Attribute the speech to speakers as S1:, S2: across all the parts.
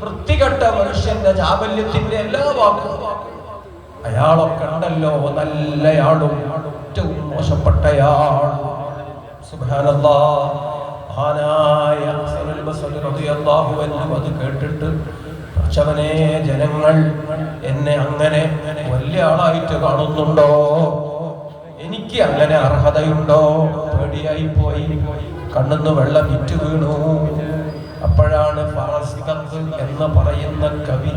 S1: വൃത്തികെട്ട മനുഷ്യന്റെ ചാബല്യത്തിന്റെ എല്ലാ വാക്കും. അയാളൊക്കെ ഉണ്ടല്ലോ നല്ലയാളും ഏറ്റവും മോശപ്പെട്ടയാൾ അത് കേട്ടിട്ട് പടച്ചവനെ ജനങ്ങൾ എന്നെ അങ്ങനെ വലിയ ആളായിട്ട് കാണുന്നുണ്ടോ? എനിക്ക് അങ്ങനെ അർഹതയുണ്ടോ? പേടിയായി പോയി. കണ്ണുന്ന് വെള്ളം വിറ്റ് വീണു. എന്ന് പറയുന്ന കവി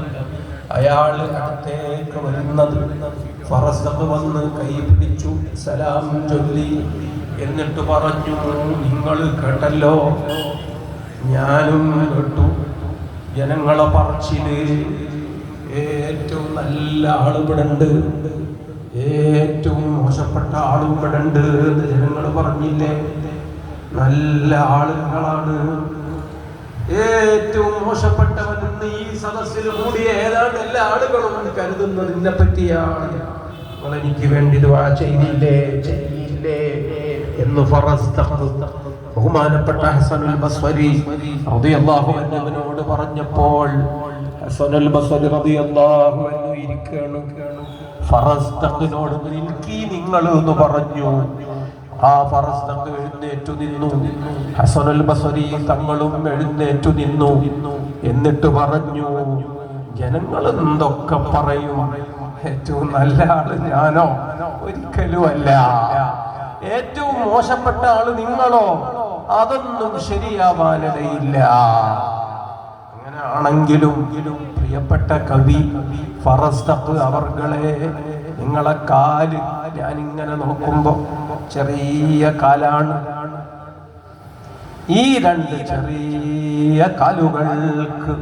S1: അയാൾ അടുത്തേക്ക് വരുന്നത് ഫറസബ് വന്ന് കൈ പിടിച്ചു സലാം ചൊല്ലി. എന്നിട്ട് പറഞ്ഞു നിങ്ങൾ കേട്ടല്ലോ ഞാനും കേട്ടു. ജനങ്ങളെ പറച്ചിൽ ഏറ്റവും നല്ല ആളുകളുണ്ട് ഏറ്റവും മോശപ്പെട്ട ആളും ജനങ്ങൾ പറഞ്ഞില്ലേ? നല്ല ആളുകളാണ് ഏറ്റവും മോശപ്പെട്ടവൻ ഇന്ന് ഈ സദസ്സിൽ കൂടിയ ഏതാണ്ട് എല്ലാ ആളുകളും കരുതുന്നത് ഇതിനെ പറ്റിയാണ്. എനിക്ക് വേണ്ടി ചെയ്തില്ലേ ചെയ്യില്ലേ എന്ന് ബഹുമാനപ്പെട്ട ഹസനുൽ റളിയല്ലാഹു പറഞ്ഞപ്പോൾ ഹസനുൽ ബസ്വരി റളിയല്ലാഹു അൻഹു നിൽക്കി നിങ്ങൾ എന്ന് പറഞ്ഞു. ആ ഫറസ്തഖ് എഴുന്നേറ്റു നിന്നു. ഹസനുൽ ബസരി തങ്ങളും എഴുന്നേറ്റു നിന്നു. എന്നിട്ട് പറഞ്ഞു ജനങ്ങൾ എന്തൊക്കെ പറയും? ഏറ്റവും നല്ല ആൾ ഞാനോ? ഒരിക്കലും അല്ല. ഏറ്റവും മോശപ്പെട്ട ആൾ നിങ്ങളോ? അതൊന്നും ശരിയാവാനിടയില്ല. അങ്ങനെ ആണെങ്കിലും പ്രിയപ്പെട്ട കവി ഫറസ്തഖ് അവർകളെ നിങ്ങളെ കാൽ ഞാനിങ്ങനെ നോക്കുമ്പോ ചെറിയ കാലാണ്. ഈ രണ്ട് ചെറിയ കാലുകൾക്ക്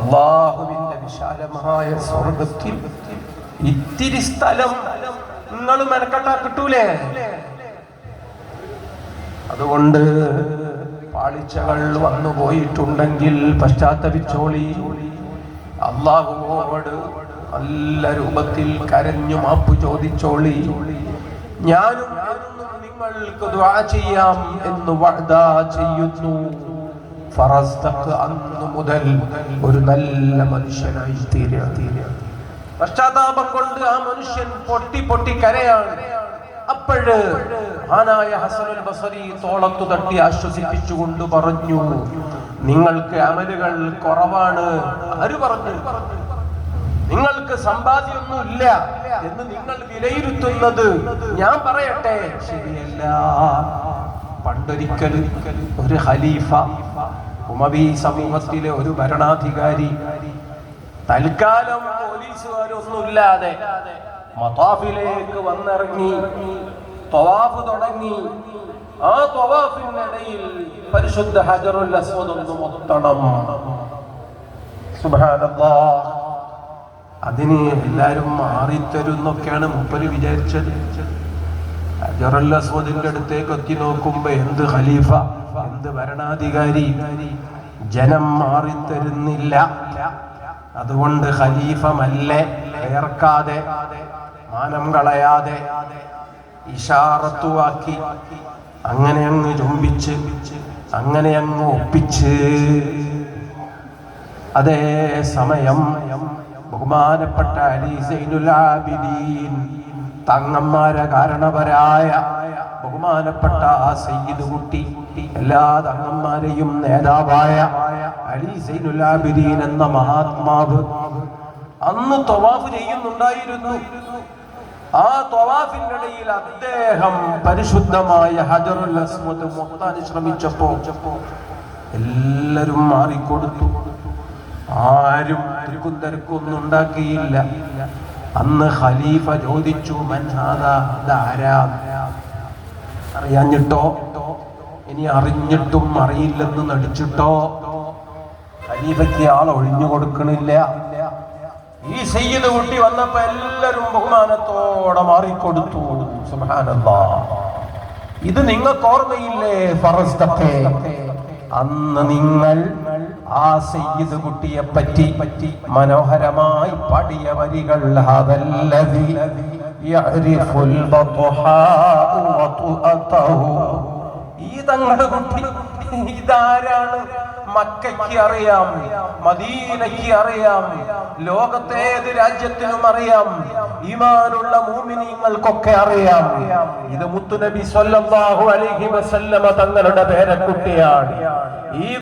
S1: അള്ളാഹുവിന്റെ വിശാലമായ സ്വർഗത്തിൽ ഇത്തിരി സ്ഥലം നിങ്ങൾ മെനക്കെട്ടാ കിട്ടൂലേ? അതുകൊണ്ട് പാളിച്ചകൾ വന്നു പോയിട്ടുണ്ടെങ്കിൽ പശ്ചാത്തപിച്ചോളി. അള്ളാഹുവോട് നല്ല രൂപത്തിൽ കരഞ്ഞു മാപ്പ് ചോദിച്ചോളി. ഞാനും നിങ്ങൾക്ക് ദുആ ചെയ്യാം എന്ന് വഅദ ചെയ്യുന്നു. ഫറസ്തഖ് അന്ന് മുതൽ ഒരു നല്ല മനുഷ്യനായി തീരുക തീരുക പശ്ചാത്താപം കൊണ്ട് ആ മനുഷ്യൻ പൊട്ടി പൊട്ടി കരയാണ്. അപ്പോഴ് ആനായ ഹസനുൽ ബസരി തോളത്തു തട്ടി ആശ്വസിപ്പിച്ചുകൊണ്ട് പറഞ്ഞു നിങ്ങൾക്ക് അമലുകൾ കുറവാണ് ആര് പറഞ്ഞു. നിങ്ങൾക്ക് സമ്പാദ്യമൊന്നുമില്ല എന്ന് നിങ്ങൾ വിലയിരുത്തുന്നത് ഞാൻ പറയട്ടെ? ശരിയല്ല. പണ്ടൊരിക്കൽ ഒരു ഖലീഫ ഉമവി സമൂഹത്തിലെ ഒരു ഭരണാധികാരി തൽക്കാലം പോലീസുകാരൊന്നുമില്ലാതെ മതാഫിലേക്ക് വന്നിറങ്ങി തവാഫ് തുടങ്ങി. ആ തവാഫിനിടയിൽ പരിശുദ്ധ ഹജറുൽ അസ്വദ് ഒന്ന് മൊത്തണം. അതിന് എല്ലാവരും മാറിത്തരുന്നൊക്കെയാണ് മുപ്പര് വിചാരിച്ചത്. അസ്വദിന്റെ അടുത്തേക്ക് എത്തി നോക്കുമ്പോ എന്ത് ഖലീഫ എന്ത് ഭരണാധികാരി? ജനം മാറിത്തരുന്നില്ല അതുകൊണ്ട് ഖലീഫ മല്ലെ വേർക്കാതെ മാനം കളയാതെ ഇഷാറത്തുവാക്കി അങ്ങനെ അങ്ങ് ചുംബിച്ച് അങ്ങനെ അങ്ങ് ഒപ്പിച്ച്. അതേ സമയം ബഹുമാനപ്പെട്ട അലി സൈനുൽ ആബിദീൻ തങ്ങന്മാരെ കാരണവരായ ബഹുമാനപ്പെട്ട ആ സയ്യിദ് കുട്ടി എല്ലാ തങ്ങന്മാരെയും നേതാവായ അലി സൈനുൽ ആബിദീൻ എന്ന മഹാത്മാവ് അന്ന് തൊവാഫ് ചെയ്യുന്നുണ്ടായിരുന്നു. ആ തൊവാഫിന്റെ ഇടയിൽ അദ്ദേഹം പരിശുദ്ധമായ ഹജറുൽ അസ്മദ് മൊത്താൻ ശ്രമിച്ചപ്പോ എല്ലാരും മാറിക്കൊടുത്തു. ആരും തിരക്കും തിരക്കൊന്നും ഉണ്ടാക്കിയില്ല. അന്ന് ഖലീഫ ചോദിച്ചു അറിയാഞ്ഞിട്ടോ? ഇനി അറിഞ്ഞിട്ടും അറിയില്ലെന്ന് നടിച്ചിട്ടോ? ഖലീഫയ്ക്ക് ആൾ ഒഴിഞ്ഞു കൊടുക്കണില്ല. ഈ സയ്യിദ് കുട്ടി വന്നപ്പോ എല്ലാരും ബഹുമാനത്തോടെ മാറിക്കൊടുത്തു. ഇത് നിങ്ങൾക്ക് ഓർമ്മയില്ലേ? അന്ന് നിങ്ങൾ ആ സയ്യിദ് കുട്ടിയെ പറ്റി പറ്റി മനോഹരമായി പാടിയ വരികൾ വതുഅതഹു. ഈ ഇതാരാണ്? മക്കയ്ക്ക് അറിയാം മദീനയ്ക്ക് അറിയാം ലോകത്തേത് രാജ്യത്തിനും അറിയാം ഈമാനുള്ള മൂമിനിങ്ങൾക്കൊക്കെ അറിയാം. ഇത് മുത്തുനബി സ്വല്ലല്ലാഹു അലൈഹി വസല്ലമ തങ്ങളുടെ പേരക്കുട്ടിയാണ്. ഈ